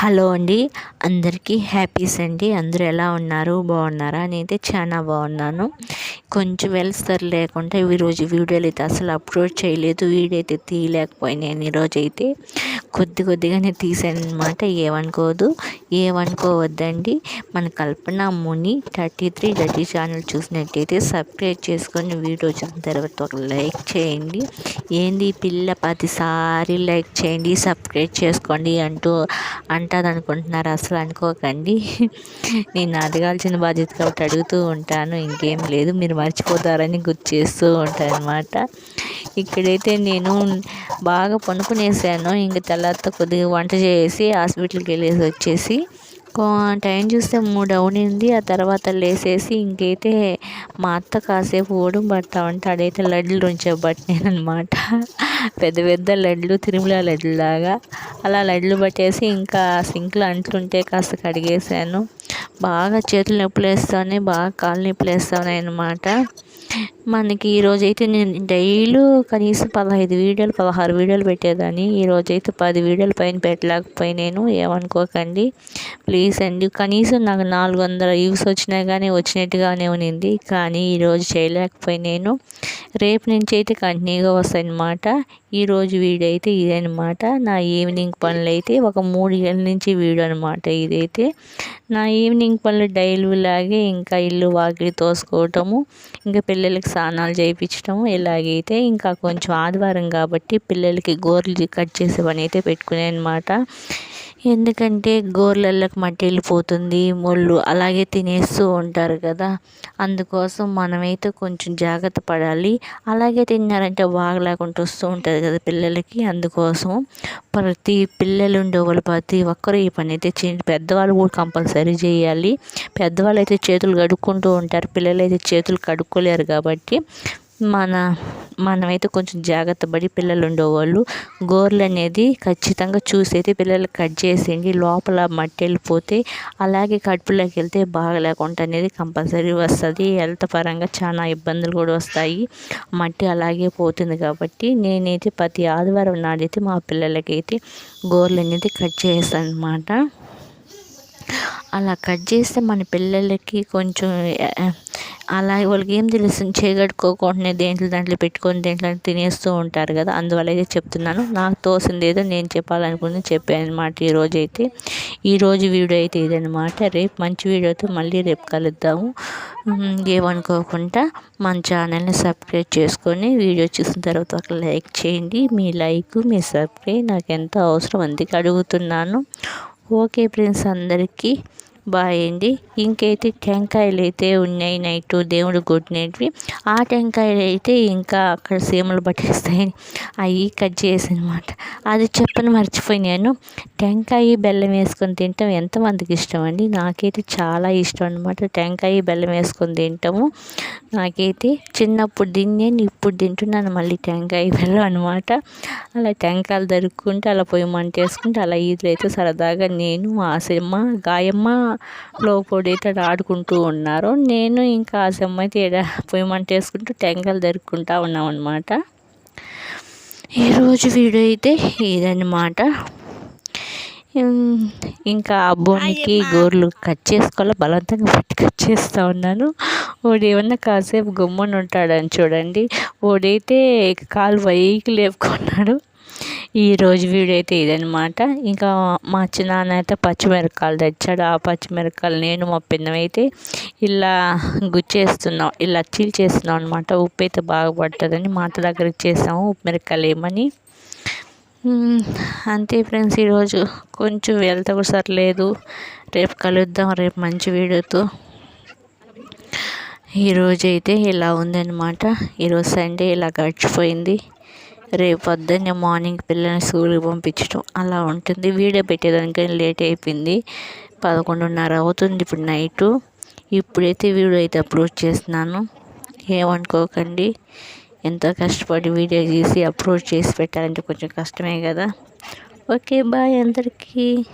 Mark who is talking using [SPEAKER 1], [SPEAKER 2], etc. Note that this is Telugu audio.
[SPEAKER 1] హలో అండి. అందరికీ హ్యాపీస్ అండి. అందరూ ఎలా ఉన్నారు? బాగున్నారా? నేనైతే చాలా బాగున్నాను. కొంచెం వెలుస్తారు లేకుండా ఈరోజు వీడియోలు అయితే అసలు అప్లోడ్ చేయలేదు వీడియో అయితే తీయలేకపోయినాను ఈరోజు అయితే కొద్ది కొద్దిగానే తీసాను అనమాట ఏమనుకోదు ఏమనుకోవద్దండి. మన Kalpana Muni thirty three thirty channel చూసినట్టయితే సబ్స్క్రైబ్ చేసుకొని వీడియో చూసిన తర్వాత ఒక లైక్ చేయండి. ఏంది పిల్ల పదిసారి లైక్ చేయండి సబ్స్క్రైబ్ చేసుకోండి అంటూ అంటుంది అనుకుంటున్నారు అసలు అనుకోకండి. నేను అడగాల్సిన బాధ్యత కాబట్టి అడుగుతూ ఉంటాను ఇంకేం లేదు. మీరు మర్చిపోతారని గుర్తు చేస్తూ ఉంటాను ఇక్కడైతే నేను బాగా పనుకునేసాను. ఇంక తర్వాత కొద్దిగా వంట చేసి హాస్పిటల్కి వెళ్ళేసి వచ్చేసి టైం చూస్తే మూడు అవునింది. ఆ తర్వాత లేసేసి ఇంకైతే మా అత్త కాసేపు ఓడం పడతా ఉంటే అడైతే లడ్లు ఉంచబట్టినాను పెద్ద పెద్ద లడ్లు తిరుమల లడ్లు లాగా. అలా లడ్లు పట్టేసి ఇంకా సింక్లో అంట్లుంటే కాస్త కడిగేసాను. బాగా చేతులు నొప్పులు బాగా కాళ్ళు నొప్పులు వేస్తున్నాయి అనమాట మనకి ఈరోజు అయితే నేను డైలీ కనీసం పదహైదు వీడియోలు పదహారు వీడియోలు పెట్టేదాన్ని. ఈరోజు అయితే పది వీడియోల పైన పెట్టలేకపోయినాను ఏమనుకోకండి. ప్లీజ్ అండి కనీసం నాకు నాలుగు వందల వ్యూస్ వచ్చినా కానీ వచ్చినట్టుగానే ఉన్నింది. కానీ ఈరోజు చేయలేకపోయినాను. రేపు నుంచి అయితే కంటిన్యూగా వస్తాయి అన్నమాట ఈరోజు వీడియో అయితే ఇదనమాట నా ఈవినింగ్ పనులు అయితే ఒక మూడు ఏళ్ళ నుంచి వీడియో అనమాట ఇదైతే. నా ఈవినింగ్ పనులు డైలీ లాగే ఇంకా ఇల్లు వాకిలి తోసుకోవటము ఇంకా పిల్లలకి స్నానాలు చేయించటము ఇలాగైతే. ఇంకా కొంచెం ఆదివారం కాబట్టి పిల్లలకి గోర్లు కట్ చేసే పని అయితే పెట్టుకునే అనమాట ఎందుకంటే గోర్లలోకి మట్టి వెళ్ళిపోతుంది ముళ్ళు అలాగే తినేస్తూ ఉంటారు కదా. అందుకోసం మనమైతే కొంచెం జాగ్రత్త పడాలి. అలాగే తిన్నారంటే బాగలేకుండా వస్తూ ఉంటుంది కదా పిల్లలకి. అందుకోసం ప్రతి పిల్లలు ఉండేవాళ్ళు ప్రతి ఒక్కరు ఈ పని అయితే చే పెద్దవాళ్ళు కూడా కంపల్సరీ చేయాలి. పెద్దవాళ్ళు అయితే చేతులు కడుక్కుంటూ ఉంటారు. పిల్లలు అయితే చేతులు కడుక్కోలేరు కాబట్టి మన మనమైతే కొంచెం జాగ్రత్త పడి పిల్లలు ఉండేవాళ్ళు. గోర్లు అనేది ఖచ్చితంగా చూసి అయితే కట్ చేసేయండి లోపల మట్టి వెళ్ళిపోతే అలాగే కడుపులోకి వెళ్తే బాగలేకుండా అనేది కంపల్సరీ వస్తుంది. హెల్త్ పరంగా చాలా ఇబ్బందులు కూడా వస్తాయి. మట్టి అలాగే పోతుంది కాబట్టి నేనైతే ప్రతి ఆదివారం నాడైతే మా పిల్లలకైతే గోర్లు అనేది కట్ చేస్తాను అనమాట అలా కట్ చేస్తే మన పిల్లలకి కొంచెం అలా వాళ్ళకి ఏం తెలుస్తుంది చేయగట్టుకోకుండా దేంట్లో దాంట్లో పెట్టుకొని దేంట్లో తినేస్తూ ఉంటారు కదా. అందువల్ల అయితే చెప్తున్నాను. నాకు తోసింది ఏదో నేను చెప్పాలనుకుని చెప్పాను అనమాట ఈరోజు అయితే. ఈరోజు వీడియో అయితే ఇదనమాట రేపు మంచి వీడియోతో మళ్ళీ రేపు కలుద్దాము. ఏమనుకోకుండా మన ఛానల్ని సబ్స్క్రైబ్ చేసుకొని వీడియో చూసిన తర్వాత ఒక లైక్ చేయండి. మీ లైక్ మీ సబ్స్క్రైబ్ నాకు ఎంతో అవసరం అందుకే అడుగుతున్నాను. ఓకే ఫ్రెండ్స్ అందరికీ బాయ్ ఇంకైతే టెంకాయలు అయితే ఉన్నాయి నైట్. దేవుడు కొట్టినవి ఆ టెంకాయలు అయితే ఇంకా అక్కడ సీమలు పట్టేస్తాయి అవి కట్ చేసి అనమాట అది చెప్పని మర్చిపోయినాను టెంకాయ బెల్లం వేసుకొని తింటాం. ఎంతమందికి ఇష్టం అండి నాకైతే చాలా ఇష్టం అనమాట టెంకాయ బెల్లం వేసుకొని తింటాము. నాకైతే చిన్నప్పుడు తిన్నాను ఇప్పుడు తింటున్నాను మళ్ళీ టెంకాయ బెల్లం అనమాట అలా టెంకాయలు దొరుకుంటే అలా పొయ్యి మంట వేసుకుంటే అలా ఈదులైతే సరదాగా నేను ఆ సినిమా గాయమ్మ లోపడి అయితే ఆడుకుంటూ ఉన్నారు. నేను ఇంకా ఆ సినిమా అయితే పొయ్యి మంట వేసుకుంటూ టెంకాయలు దొరుకుంటా ఉన్నాం అనమాట ఈరోజు వీడియో అయితే ఇదన్నమాట. ఇంకా అబ్బోనికి గోర్లు కట్ చేసుకోవాలి? బలవంతంగా పట్టి కట్ చేస్తూ ఉన్నాను. వాడు ఏమన్నా కాసేపు గమ్మున ఉంటాడని చూడండి. వాడైతే కాలు పైకి లేపుకున్నాడు. ఈరోజు వీడియో అయితే ఇదనమాట ఇంకా మా చిన్నాన్న అయితే పచ్చిమిరపకాయలు తెచ్చాడు. ఆ పచ్చిమిరపకాయలు నేను మా పిన్నమైతే ఇలా గుచ్చేస్తున్నాం ఇలా చీల్చేస్తున్నాం అనమాట ఉప్పు అయితే బాగా పడుతుందని మాట దగ్గరికి చేసాము. ఉప్పు మిరపకాయలు ఏమని? అంతే ఫ్రెండ్స్ ఈరోజు కొంచెం వెళ్తా సర్లేదు. రేపు కలుద్దాం రేపు మంచి వీడియోతో. ఈరోజు అయితే ఇలా ఉందన్నమాట. ఈరోజు సండే ఇలా గడిచిపోయింది. రేపు పొద్దున్నే మార్నింగ్ పిల్లల్ని స్కూల్కి పంపించడం అలా ఉంటుంది. వీడియో పెట్టేదానికి లేట్ అయిపోయింది. పదకొండున్నర అవుతుంది ఇప్పుడు నైటు. ఇప్పుడైతే వీడియో అయితే అప్లోడ్ చేస్తున్నాను. ఏమనుకోకండి. ఎంతో కష్టపడి వీడియో తీసి అప్లోడ్ చేసి పెట్టాలంటే కొంచెం కష్టమే కదా. ఓకే బాయ్ అందరికీ.